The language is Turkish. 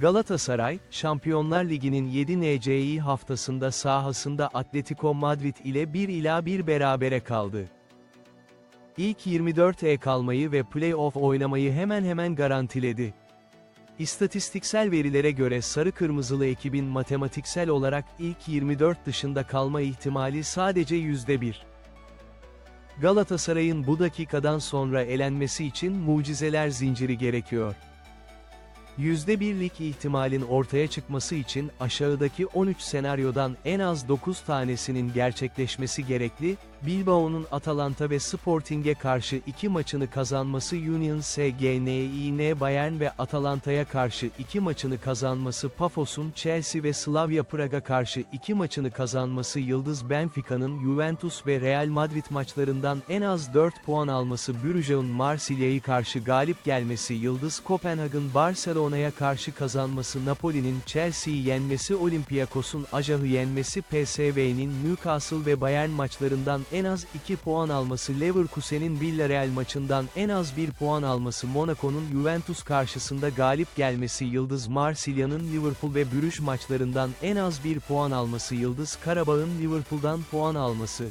Galatasaray, Şampiyonlar Ligi'nin 7 NCI haftasında sahasında Atletico Madrid ile 1 ila 1 berabere kaldı. İlk 24'e kalmayı ve play-off oynamayı hemen hemen garantiledi. İstatistiksel verilere göre sarı kırmızılı ekibin matematiksel olarak ilk 24 dışında kalma ihtimali sadece %1. Galatasaray'ın bu dakikadan sonra elenmesi için mucizeler zinciri gerekiyor. %1'lik ihtimalin ortaya çıkması için aşağıdaki 13 senaryodan en az 9 tanesinin gerçekleşmesi gerekli, Bilbao'nun Atalanta ve Sporting'e karşı iki maçını kazanması Union SGNİN Bayern ve Atalanta'ya karşı iki maçını kazanması Pafos'un Chelsea ve Slavia Prag'a karşı iki maçını kazanması Yıldız Benfica'nın Juventus ve Real Madrid maçlarından en az 4 puan alması Brugge'un Marsilya'yı karşı galip gelmesi Yıldız Kopenhag'ın Barcelona'ya karşı kazanması Napoli'nin Chelsea'yi yenmesi Olympiakos'un Ajah'ı yenmesi PSV'nin Newcastle ve Bayern maçlarından en az 2 puan alması Leverkusen'in Villarreal maçından en az 1 puan alması Monaco'nun Juventus karşısında galip gelmesi Yıldız Marsilya'nın Liverpool ve Brüj maçlarından en az 1 puan alması Yıldız Karabağ'ın Liverpool'dan puan alması